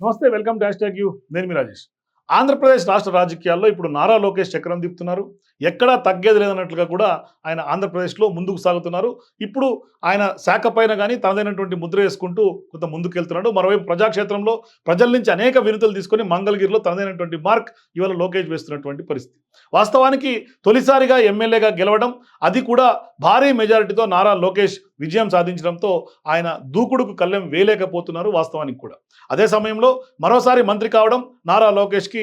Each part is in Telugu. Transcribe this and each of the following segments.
నమస్తే welcome to hashtag you నేను మీ రాజేష్ ఆంధ్రప్రదేశ్ రాష్ట్ర రాజకీయాల్లో ఇప్పుడు నారా లోకేష్ చక్రం తిప్పుతున్నారు ఎక్కడా తగ్గేది లేదన్నట్లుగా కూడా ఆయన ఆంధ్రప్రదేశ్లో ముందుకు సాగుతున్నారు. ఇప్పుడు ఆయన శాఖ పైన కానీ తనదైనటువంటి ముద్ర వేసుకుంటూ కొంత ముందుకు వెళ్తున్నాడు మరోవైపు ప్రజాక్షేత్రంలో ప్రజల నుంచి అనేక వినతులు తీసుకొని మంగళగిరిలో తనదైనటువంటి మార్క్ ఇవాళ లోకేష్ వేస్తున్నటువంటి పరిస్థితి. వాస్తవానికి తొలిసారిగా ఎమ్మెల్యేగా గెలవడం అది కూడా భారీ మెజారిటీతో నారా లోకేష్ విజయం సాధించడంతో ఆయన దూకుడుకు కళ్ళెం వేయలేకపోతున్నారు వాస్తవానికి కూడా. అదే సమయంలో మరోసారి మంత్రి కావడం నారా లోకేష్కి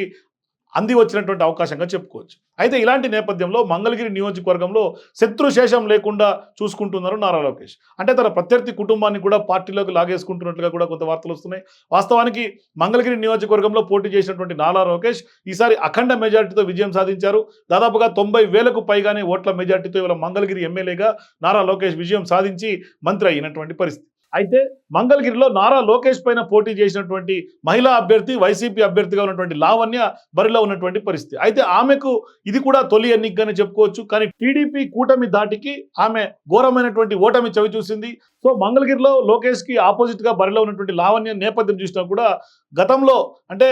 అంది వచ్చినటువంటి అవకాశంగా చెప్పుకోవచ్చు. అయితే ఇలాంటి నేపథ్యంలో మంగళగిరి నియోజకవర్గంలో శత్రుశేషం లేకుండా చూసుకుంటున్నారు నారా లోకేష్. అంటే తన ప్రత్యర్థి కుటుంబాన్ని కూడా పార్టీలోకి లాగేసుకుంటున్నట్లుగా కూడా కొంత వార్తలు వస్తున్నాయి. వాస్తవానికి మంగళగిరి నియోజకవర్గంలో పోటీ చేసినటువంటి నారా లోకేష్ ఈసారి అఖండ మెజార్టీతో విజయం సాధించారు. దాదాపుగా తొంభై వేలకు పైగానే ఓట్ల మెజార్టీతో ఇవాళ మంగళగిరి ఎమ్మెల్యేగా నారా లోకేష్ విజయం సాధించి మంత్రి అయినటువంటి పరిస్థితి. అయితే మంగళగిరిలో నారా లోకేష్ పైన పోటీ చేసినటువంటి మహిళా అభ్యర్థి వైసీపీ అభ్యర్థిగా ఉన్నటువంటి లావణ్య బరిలో ఉన్నటువంటి పరిస్థితి. అయితే ఆమెకు ఇది కూడా తొలి ఎన్నికగానే చెప్పుకోవచ్చు. కానీ టీడీపీ కూటమి దాటికి ఆమె ఘోరమైనటువంటి ఓటమి చవి చూసింది. సో మంగళగిరిలో లోకేష్కి ఆపోజిట్గా బరిలో ఉన్నటువంటి లావణ్య నేపథ్యం చూసినా కూడా గతంలో అంటే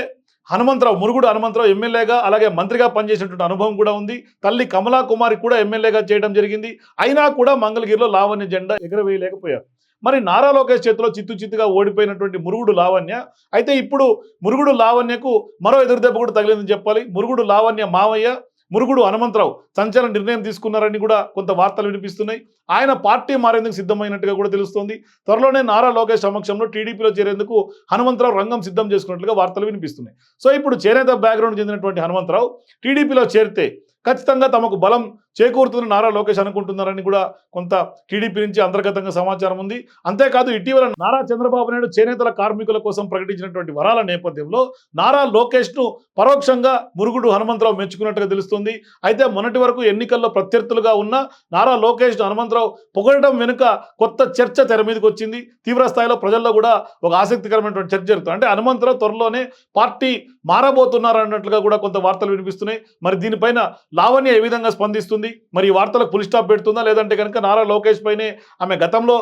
హనుమంతరావు మురుగుడు హనుమంతరావు ఎమ్మెల్యేగా అలాగే మంత్రిగా పనిచేసినటువంటి అనుభవం కూడా ఉంది. తల్లి కమలా కుమారి కూడా ఎమ్మెల్యేగా చేయడం జరిగింది. అయినా కూడా మంగళగిరిలో లావణ్య జెండా ఎగరవేయలేకపోయారు. మరి నారా లోకేష్ చేతిలో చిత్తు చిత్తుగా ఓడిపోయినటువంటి మురుగుడు లావణ్య. అయితే ఇప్పుడు మురుగుడు లావణ్యకు మరో ఎదురుదెబ్బ కూడా తగిలిందని చెప్పాలి. మురుగుడు లావణ్య మావయ్య మురుగుడు హనుమంతరావు సంచలన నిర్ణయం తీసుకున్నారని కూడా కొంత వార్తలు వినిపిస్తున్నాయి. ఆయన పార్టీ మారేందుకు సిద్ధమైనట్టుగా కూడా తెలుస్తోంది. త్వరలోనే నారా లోకేష్ సమక్షంలో టీడీపీలో చేరేందుకు హనుమంతరావు రంగం సిద్ధం చేసుకున్నట్లుగా వార్తలు వినిపిస్తున్నాయి. సో ఇప్పుడు చేనేత బ్యాక్గ్రౌండ్ చెందినటువంటి హనుమంతరావు టీడీపీలో చేరితే ఖచ్చితంగా తమకు బలం చేకూరుతున్న నారా లోకేష్ అనుకుంటున్నారని కూడా కొంత టీడీపీ నుంచి అంతర్గతంగా సమాచారం ఉంది. అంతేకాదు ఇటీవల నారా చంద్రబాబు నాయుడు చేనేతల కార్మికుల కోసం ప్రకటించినటువంటి వరాల నేపథ్యంలో నారా లోకేష్ను పరోక్షంగా మురుగుడు హనుమంతరావు మెచ్చుకున్నట్టుగా తెలుస్తుంది. అయితే మొన్నటి వరకు ఎన్నికల్లో ప్రత్యర్థులుగా ఉన్న నారా లోకేష్ హనుమంతరావు పొగడడం వెనుక కొత్త చర్చ తెర మీదకి వచ్చింది. తీవ్ర స్థాయిలో ప్రజల్లో కూడా ఒక ఆసక్తికరమైనటువంటి చర్చ జరుగుతుంది. అంటే హనుమంతరావు త్వరలోనే పార్టీ మారబోతున్నారు అన్నట్లుగా కూడా కొంత వార్తలు వినిపిస్తున్నాయి. మరి దీనిపైన లావణ్య ఏ విధంగా స్పందిస్తుంది? మరి ఈ వార్తలకు పులి స్టాప్ పెడుతుందా? లేదంటే కనుక నారా లోకేష్ పైనే ఆమె గతంలో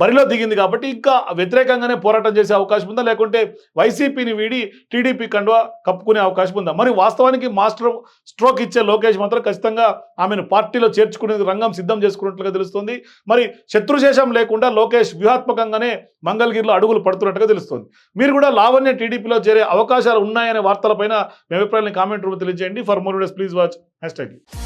బరిలో దిగింది కాబట్టి ఇంకా వ్యతిరేకంగానే పోరాటం చేసే అవకాశం ఉందా? లేకుంటే వైసీపీని వీడి టీడీపీ కండువా కప్పుకునే అవకాశం ఉందా? మరి వాస్తవానికి మాస్టర్ స్ట్రోక్ ఇచ్చే లోకేష్ మాత్రం ఖచ్చితంగా ఆమెను పార్టీలో చేర్చుకునేందుకు రంగం సిద్ధం చేసుకున్నట్లుగా తెలుస్తుంది. మరి శత్రుశేషం లేకుండా లోకేష్ వ్యూహాత్మకంగానే మంగళగిరిలో అడుగులు పడుతున్నట్టుగా తెలుస్తుంది. మీరు కూడా లావణ్య టీడీపీలో చేరే అవకాశాలు ఉన్నాయనే వార్తలపైన మీ అభిప్రాయాన్ని కామెంట్ రూపంలో తెలియజేయండి. For more days please watch hashtag